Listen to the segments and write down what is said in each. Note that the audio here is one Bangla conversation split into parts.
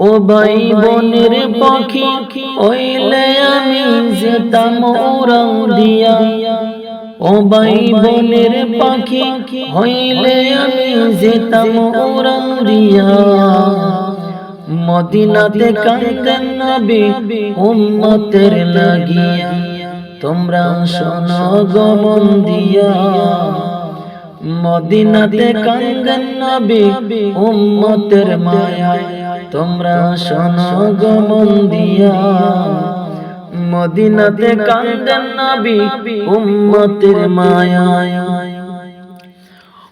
ও ভাই বোনের পাখি, ওইলে আমি যেতাম ওরাও দিয়া। ও ভাই বোনের পাখি হইলে আমি যেতাম ওরাও দিয়া। মদিনাতে কান্দেন নবী, উম্মতের লাগিয়া। তোমরা শোনো গমন দিয়া। মদিনাতে কান্দেন নবী, উম্মতের মায়া তোমরা শোনো গমন দিয়া মদিনাতে কান্দেন নবী উম্মতের মায়া।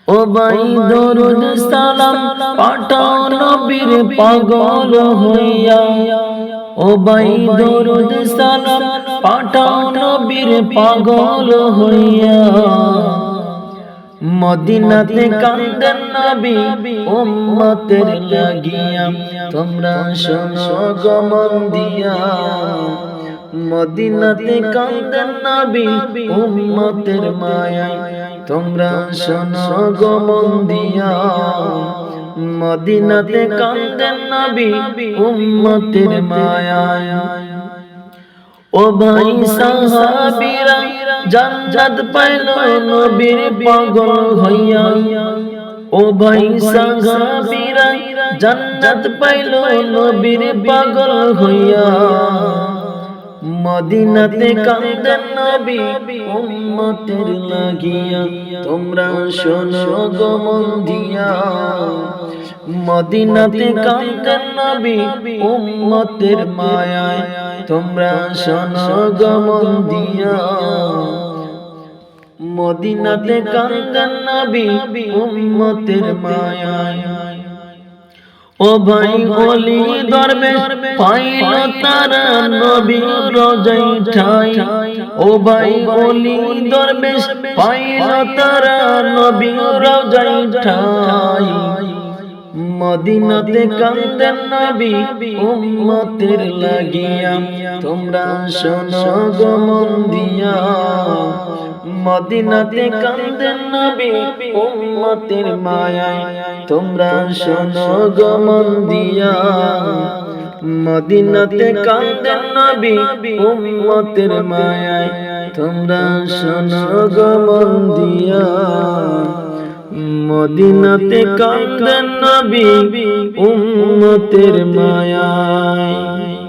ও ভাই দরুদ সালাম পাঠাও নবীর পাগল হইয়া। ও ভাই দরুদ সালাম পাঠাও নবীর পাগল হইয়া। মদিনাতে কান্দেন নবী উম্মতের লাগিয়া। তোমরা শোনো গমন দিয়া। মদিনাতে কান্দেন নবী উম্মতের মায়া তোমরা শোনো গমন দিয়া। মদিনাতে কান্দেন নবী উম্মতের মায়া ও ভাই সাহাবীরা, জান্নাত পাইল নবীর পাগল হইয়া। ও ভাই সাহাবীরা, জান্নাত পাইল নবীর পাগল হইয়া। মদিনাতে কান্দেন নবী উম্মতের লাগিয়া। তোমরা শোনো গমন দিয়া মদিনাতে কান্দেন নবী উম্মতের মায়ায়। তোমরা শোনো গমন দিয়া মদিনাতে কান্দেন নবী উম্মতের মায়ায়। ও ভাই অলি দরবেশ পাইল তারা নবী রোজাই ঠাই। ও ভাই অলি দরবেশ পাইল তারা নবী রোজাই ঠাই। মদিনাতে কান্দেন নবী, উম্মতের লাগিয়া। তোমরা শোনো গমন দিয়া। মদিনাতে কান্দেন নবী, উম্মতের মায়ায়। তোমরা শোনো গমন দিয়া মদিনাতে কান্দেন নবী, উম্মতের মায়ায়। তোমরা শোনো গমন দিয়া মদিনাতে কান্দেন নবী, উম্মতের মায়ায়।